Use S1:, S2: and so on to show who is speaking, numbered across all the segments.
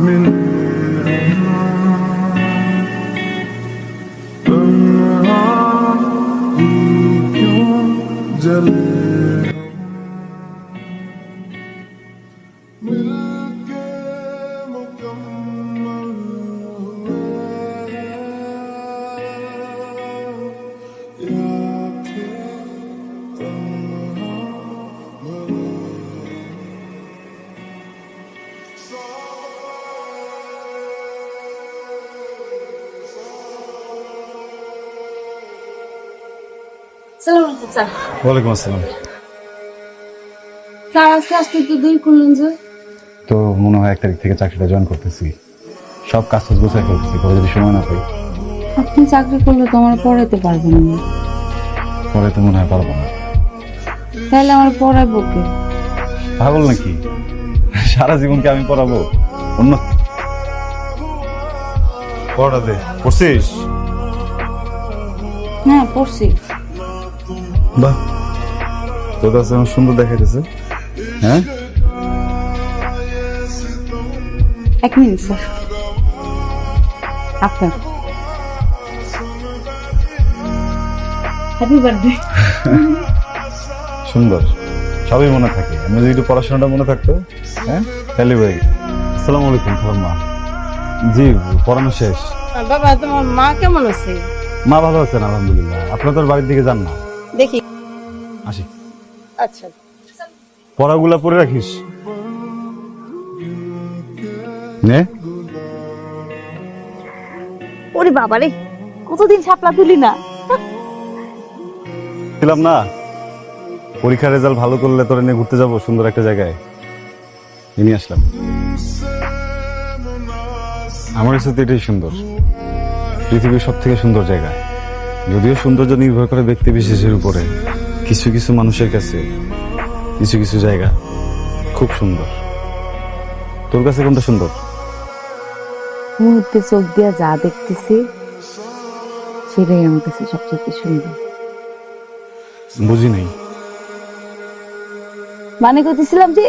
S1: সালাম স্যার।
S2: ওয়ালাইকুম আসসালাম।
S1: স্যার আজকে আসতে একটু দেরি করলেন যে।
S2: তো মনে হয় এক তারিখ থেকে চাকরিটা জয়েন করতেছি। সব কাজ টাজ গোছাই ফেলতেছি পরে যদি সময় না পাই।
S1: আপনি চাকরি করলে তো আমার পড়াতে পারবেন না।
S2: পরে তো মনে হয় পারব না।
S1: তাহলে আমার পড়াবো কে?
S2: পাগল নাকি? সারা জীবনকে আমি পড়াবো? অন্য পড়া দে পড়ছিস?
S1: হ্যাঁ পড়ছি।
S2: বাহ। তোর কাছে আমার সুন্দর দেখাইতেছে। হ্যাঁ?
S1: এক মিনিট স্যার। আপনার। হ্যাপি বার্থডে
S2: সুন্দর। সবই মনে থাকে। আমি যদি একটু পড়াশোনাটা মনে থাকতো হ্যাঁ? তাহলে হয়ে গেছে আসসালামু আলাইকুম খালাম্মা জি পড়ানো শেষ।
S1: বাবা তোমার মা কেমন আছে?
S2: মা ভালো আছেন আলহামদুলিল্লাহ। আপনার তোর বাড়ির দিকে যান না। আসি।
S1: আচ্ছা।
S2: পড়াগুলা পড়ে রাখিস। নে।
S3: ওরে বাবা রে কতদিন শাপলা তুলি না?
S2: ছিলাম না। পরীক্ষার রেজাল্ট ভালো করলে তোরে নিয়ে ঘুরতে যাব সুন্দর একটা জায়গায়। নিয়ে আসলাম। আমার কাছে তো এটাই সুন্দর। পৃথিবীর সব থেকে সুন্দর জায়গা। যদিও সৌন্দর্য নির্ভর করে ব্যক্তি বিশেষের উপরে। কিছু কিছু মানুষের কাছে কিছু কিছু জায়গা খুব সুন্দর। তোর কাছে কোনটা সুন্দর?
S3: মুহূর্তে চোখ দিয়া যা দেখতেছি সেটাই আমার কাছে সবচেয়ে সুন্দর।
S2: বুঝি নাই।
S3: মানে করতেছিলাম যে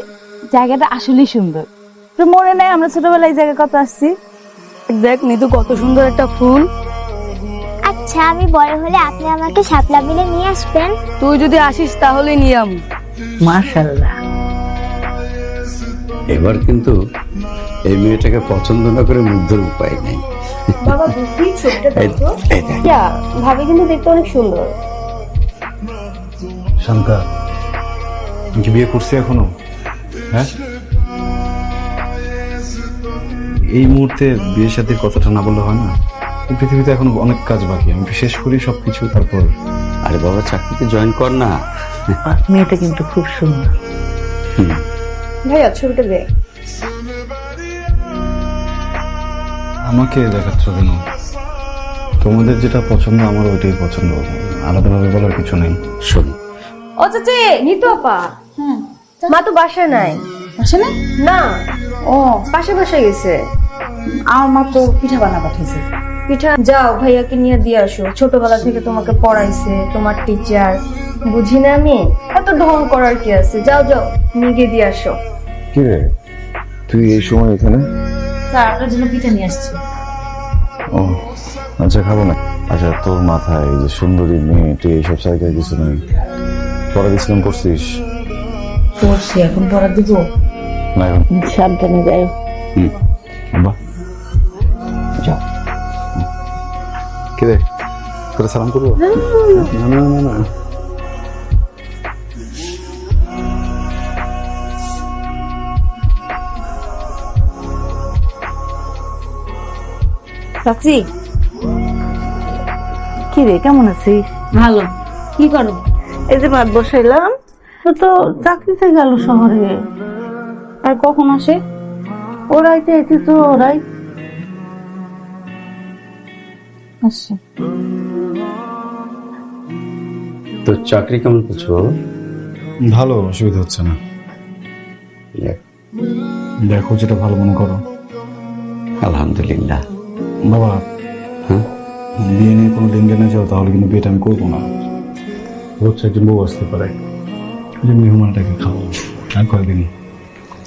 S3: জায়গাটা আসলেই সুন্দর। তো মনে নাই আমরা ছোটবেলায় এই জায়গায় কত আসছি? দেখ নিতু কত সুন্দর একটা ফুল।
S4: আচ্ছা আমি বড় হলে আপনি আমাকে শাপলা বিলে নিয়ে আসবেন।
S3: তুই যদি আসিস তাহলে নিয়াম মাশাল্লাহ
S5: এবার কিন্তু এই মেয়েটাকে পছন্দ না করে মুগ্ধর উপায় নেই। দেখ।
S4: ভাবি কিন্তু দেখতে অনেক সুন্দর।
S2: শান্তা তুই কি বিয়ে করছি এখনও? হ্যাঁ? এই মুহূর্তে বিয়ের সাথে কথাটা না বললে হয় না? পৃথিবীতে এখন অনেক কাজ বাকি। আমি শেষ করি সবকিছু তারপর
S5: আরে বাবা চাকরিতে জয়েন কর না।
S3: মেয়েটা কিন্তু খুব সুন্দর।
S4: ভাইয়া ছবিটা দে।
S2: আমাকে দেখাচ্ছ কেন? তোমাদের যেটা পছন্দ আমার ওইটাই পছন্দ। আলাদাভাবে বলার কিছু নেই।
S5: শোন।
S6: ও চাচি নিতু আপা। মা তো বাসায় নাই।
S1: আসে না
S6: না।
S1: ও।
S6: পাশে বাসায় গেছে।
S1: আমার মা তো পিঠা বানা পাঠিয়েছে।
S6: পিঠা যাও ভাইয়াকে নিয়ে দিয়ে আসো। ছোটবেলা থেকে তোমাকে পড়াইছে তোমার টিচার বুঝি না আমি? এত ঢং করার কি আছে? যাও যাও নিয়ে গিয়ে দিয়ে আসো।
S7: কি রে? তুই এই সময় এখানে?
S1: স্যার আপনার জন্য পিঠা নিয়ে আসছি।
S7: ও আচ্ছা খাব না। আচ্ছা তোর মাথায় এই যে সুন্দরী মেয়েটি এইসব সাইকেল কিছু নেই। পরে গেছিলাম করছিস?
S1: পড়ছি এখন পড়া দিব।
S7: না এখন
S3: সাবধানে যাই
S5: হুম।
S2: বাহ কি রে? তোরা সালাম করব? না না না না
S3: চাচি? কি রে কেমন আছিস?
S1: ভালো। কি করো?
S3: এই যে ভাত বসাইলাম ও তো চাকরিতে গেল শহরে।
S1: আর কখন আসে?
S3: ওরাই তো এসে তো ওরাই
S1: আচ্ছা।
S5: তোর চাকরি কেমন করছ বাবা?
S2: ভালো অসুবিধা হচ্ছে না।
S5: যাক,
S2: দেখো যেটা ভালো মনে করো।
S5: আলহামদুলিল্লাহ।
S2: বাবা
S5: হ্যাঁ?
S2: বিয়ে নিয়ে কোনো লেনদেনে যাও তাহলে কিন্তু বিয়েটা আমি করব না। হচ্ছে একজন বউ আসতে পারে। যে মেহমানটাকে খাও
S8: আর কয়েকদিন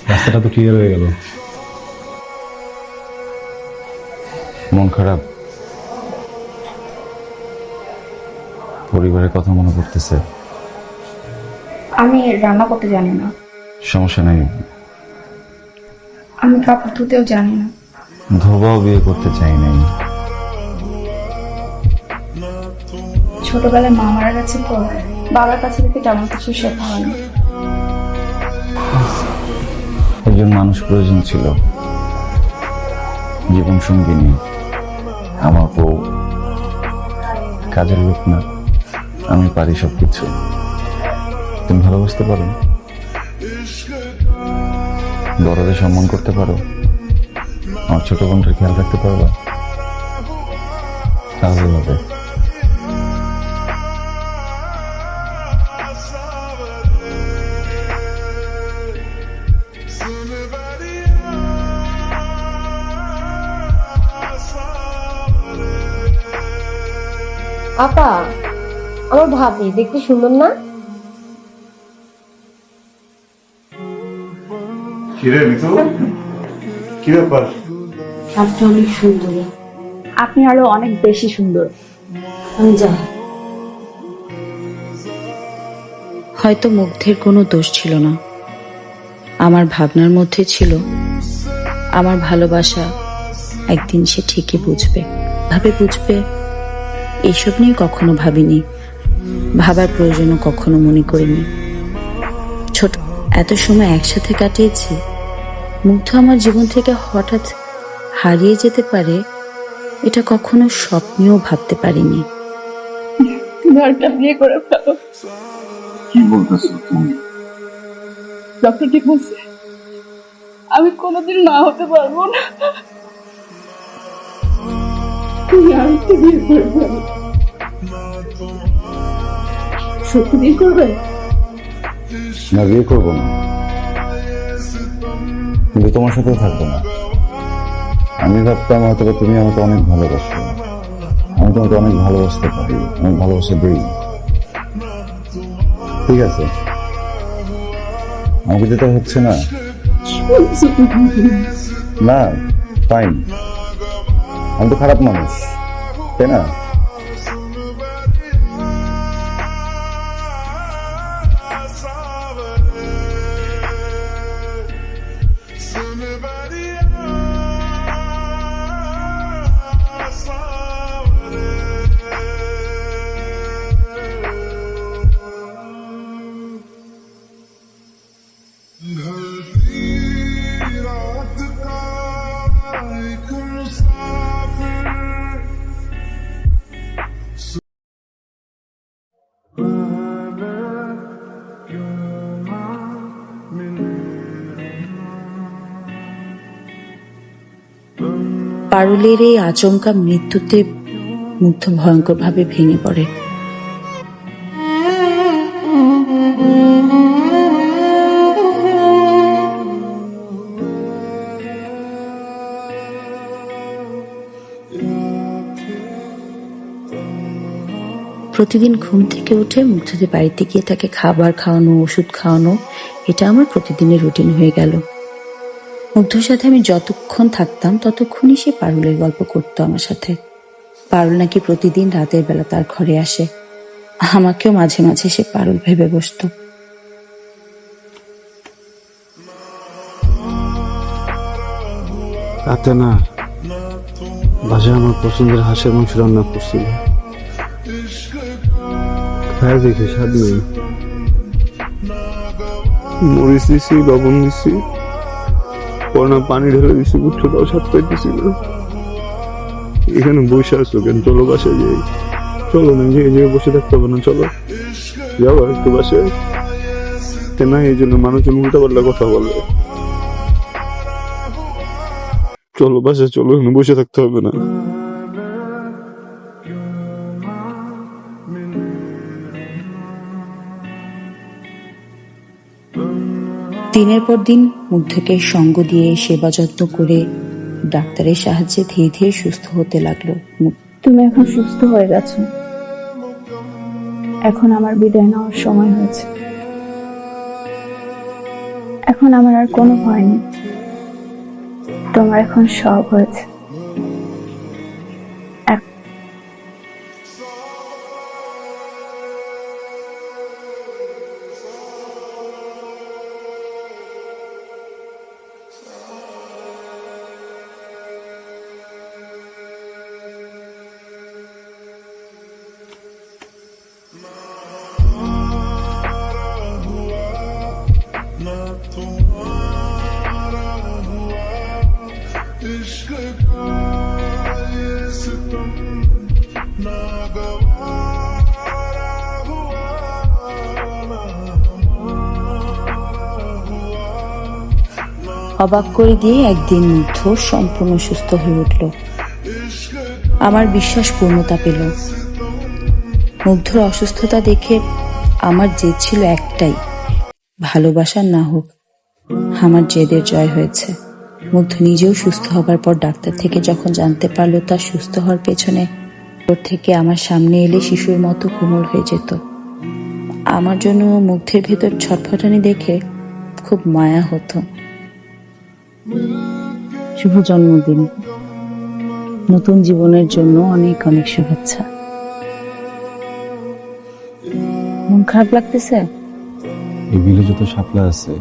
S8: রাস্তাটা তো ক্লিয়ার হয়ে গেল।
S2: মন খারাপ? পরিবারের কথা মনে পড়তেছে?
S1: আমি রান্না করতে জানি না।
S2: সমস্যা নেই।
S1: আমি কাপড় ধুতেও জানি না।
S2: ধোবাও বিয়ে করতে চাই নাই।
S1: ছোটবেলায় মা মারা গেছে তো বাবার কাছে থেকে তেমন কিছু শেখা হয়নি।
S2: একজন মানুষ প্রয়োজন ছিল। জীবন সঙ্গিনী আমার বউ। কাজের লোক না। আমি পারি সব কিছু তুমি ভালোবাসতে পারো? বড়দের সম্মান করতে পারো? আমার ছোট বোনটার খেয়াল রাখতে পারবা? তাহলে হবে।
S6: আপা আমার ভাবি দেখতে সুন্দর না?
S9: কিরে মিতু? কি ব্যাপার?
S1: আপনি অনেক সুন্দর।
S3: আপনি আরও অনেক বেশি সুন্দর।
S1: আমি যাই।
S10: হয়তো মুগ্ধের কোনো দোষ ছিল না। আমার ভাবনার মধ্যে ছিল আমার ভালোবাসা একদিন সে ঠিকই বুঝবে। ভাবে বুঝবে এইসব নিয়ে কখনো ভাবিনি। ভাবার প্রয়োজনও কখনো মনে করিনি। ছোট এত সময় একসাথে কাটিয়েছি মুগ্ধ আমার জীবন থেকে হঠাৎ হারিয়ে যেতে পারে এটা কখনো স্বপ্নেও ভাবতে পারিনি।
S3: ঘরটা বিয়ে করে ফেলো।
S2: কি বলতেছো তুমি?
S3: ডক্টর ঠিক বলছে আমি কোনোদিন মা হতে পারব না। তুমি আরেকটা বিয়ে করে ফেলো। সত্যি বিয়ে করবে?
S2: না, বিয়ে করব না। কিন্তু তোমার সাথে থাকব না। আমি ভাবতাম হয়তো তুমি আমাকে অনেক ভালোবাসো। আমি তোমাকে অনেক ভালোবাসতে পারি, অনেক ভালোবাসা দিই। ঠিক আছে? আমাকে যেটা হচ্ছে না? না ফাইন আমি তো খারাপ মানুষ, তাই না?
S10: পারুলের এই আচমকা মৃত্যুতে মুগ্ধ ভয়ঙ্করভাবে ভেঙে পড়ে। প্রতিদিন ঘুম থেকে উঠে মুগ্ধদের বাড়িতে গিয়ে তাকে খাবার খাওয়ানো, ওষুধ খাওয়ানো, এটা আমার প্রতিদিনের রুটিন হয়ে গেল। মুগ্ধর সাথে আমি যতক্ষণ থাকতাম, ততক্ষণই সে পারুলের গল্প করতো আমার সাথে। পারুল নাকি প্রতিদিন রাতের বেলা তার ঘরে আসে। আমাকেও মাঝে মাঝে সে পারুল ভেবে বসতো।
S8: রাতে না, বাসায় আমার পছন্দের হাঁসের মাংস রান্না করছিল। খায় দেখে, স্বাদ নেই। দিছি, লবণ দিছি। পরে না পানি ঢেলে দিছি তাও স্বাদ পাইতেছি না। এখানে বসে আসছো কেন? চলো বাসায় যাই। চলো না যে যে বসে থাকতে হবে না, চলো। যাব একটু বাসায়। না, এই জন্য মানুষজন উল্টা পাল্টা কথা বলে। চলো বাসায়, চলো বসে থাকতে হবে না।
S10: দিনের পর দিন মুগ্ধকে সঙ্গ দিয়ে সেবা যত্ন করে ডাক্তারের সাহায্যে ধীরে ধীরে সুস্থ হতে লাগল।
S1: তুমি এখন সুস্থ হয়ে গেছো। এখন আমার বিদায় নেওয়ার সময় হয়েছে। এখন আমার আর কোনো ভয় নেই। তোমার এখন সব হয়েছে।
S10: অবাক করে দিয়ে একদিন মুগ্ধ সম্পূর্ণ সুস্থ হয়ে উঠল। আমার বিশ্বাস পূর্ণতা পেল। মুগ্ধর অসুস্থতা দেখে আমার জেদ ছিল একটাই, ভালোবাসা না হোক। আমার জেদের জয় হয়েছে। মুগ্ধ নিজেও সুস্থ হবার পর ডাক্তার থেকে যখন জানতে পারল তার সুস্থ হওয়ার পেছনে, ওর থেকে আমার সামনে এলে শিশুর মতো কোমল হয়ে যেত। আমার জন্য মুগ্ধের ভেতর ছটফটানি দেখে খুব মায়া হতো। শুভ জন্মদিন। নতুন জীবনের জন্য অনেক অনেক শুভেচ্ছা। মন খারাপ লাগতেছে?
S2: এই বিলে যত শাপলা আছে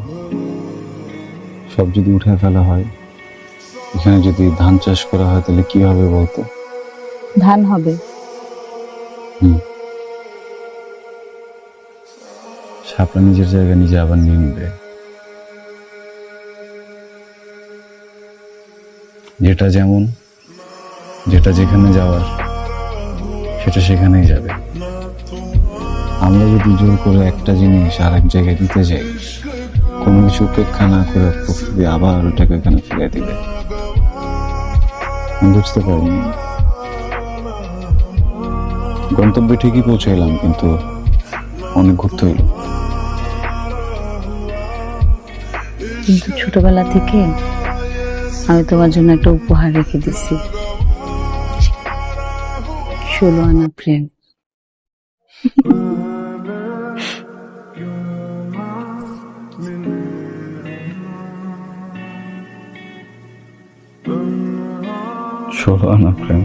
S2: সব যদি উঠে ফেলা হয় এখানে যদি ধান চাষ করা হয় তাহলে কি হবে বলতো?
S10: ধান হবে।
S2: শাপলা নিজের জায়গা নিজে আবার নিয়ে নেবে। যেটা যেমন, যেটা যেখানে যাওয়ার, সেটা সেখানেই যাবে। আমরা যদি জোর করে একটা জিনিস আর এক জায়গায় দিতে যাই, কোনো কিছু উপেক্ষা না করে প্রকৃতি আবার ওটাকে এখানে ফিরে দিবে। আমি বুঝতে পারিনি। গন্তব্যে ঠিকই পৌঁছে এলাম কিন্তু অনেক ঘুরতে হইল।
S10: কিন্তু ছোটবেলা থেকে আমি তোমার জন্য একটা উপহার রেখে দিছি। ষোলো আনা প্রেম
S2: ষোলো আনা প্রেম